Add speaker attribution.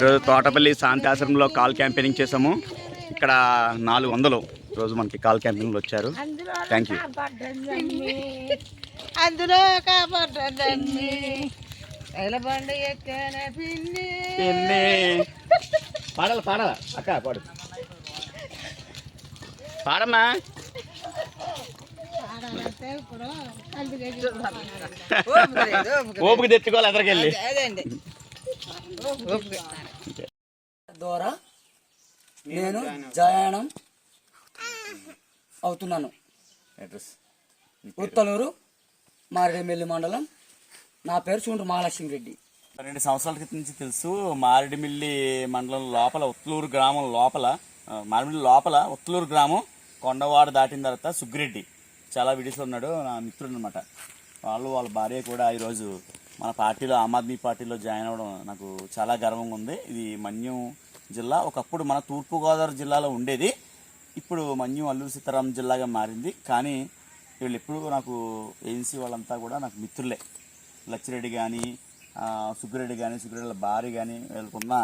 Speaker 1: ఈరోజు తోటపల్లి శాంతి ఆశ్రమంలో call campaigning చేసాము ఇక్కడ నాలుగు వందలు రోజు మనకి కాల్ క్యాంపెయినింగ్ వచ్చారు. థ్యాంక్ యూ
Speaker 2: అందులో
Speaker 1: పాడాలి పాడాలా. అక్క పాడు. పాడమ్మా. ఓపిక తెచ్చుకోవాలి ఎదరికెళ్ళి
Speaker 3: ద్వారా నేను జయానం అవుతున్నాను.
Speaker 1: అడ్రస్
Speaker 3: ఉత్తలూరు మారేడుమిల్లి మండలం. నా పేరు చూండ్రు మహాలక్ష్మి రెడ్డి
Speaker 1: రెండు సంవత్సరాల క్రితం నుంచి తెలుసు మారేడుమిల్లి మండలం లోపల ఉత్లూరు గ్రామం లోపల మారేడుమిల్లి లోపల ఉత్లూరు గ్రామం కొండవాడ దాటిన తర్వాత సుగ్గిరెడ్డి. చాలా వీడియోస్లో ఉన్నాడు నా మిత్రుడు అనమాట వాళ్ళు వాళ్ళ భార్య కూడా ఈరోజు మన పార్టీలో ఆమ్ ఆద్మీ పార్టీలో జాయిన్ అవ్వడం నాకు చాలా గర్వంగా ఉంది. ఇది మన్యం జిల్లా. ఒకప్పుడు మన తూర్పుగోదావరి జిల్లాలో ఉండేది. ఇప్పుడు మన్యం అల్లూరు సీతారాం జిల్లాగా మారింది. కానీ వీళ్ళు ఎప్పుడు నాకు ఏజెన్సీ వాళ్ళంతా కూడా నాకు మిత్రులే. లచ్చిరెడ్డి కానీ సుగ్గిరెడ్డి కానీ సుగ్గిరెడ్డి భార్య కానీ వీళ్ళకున్న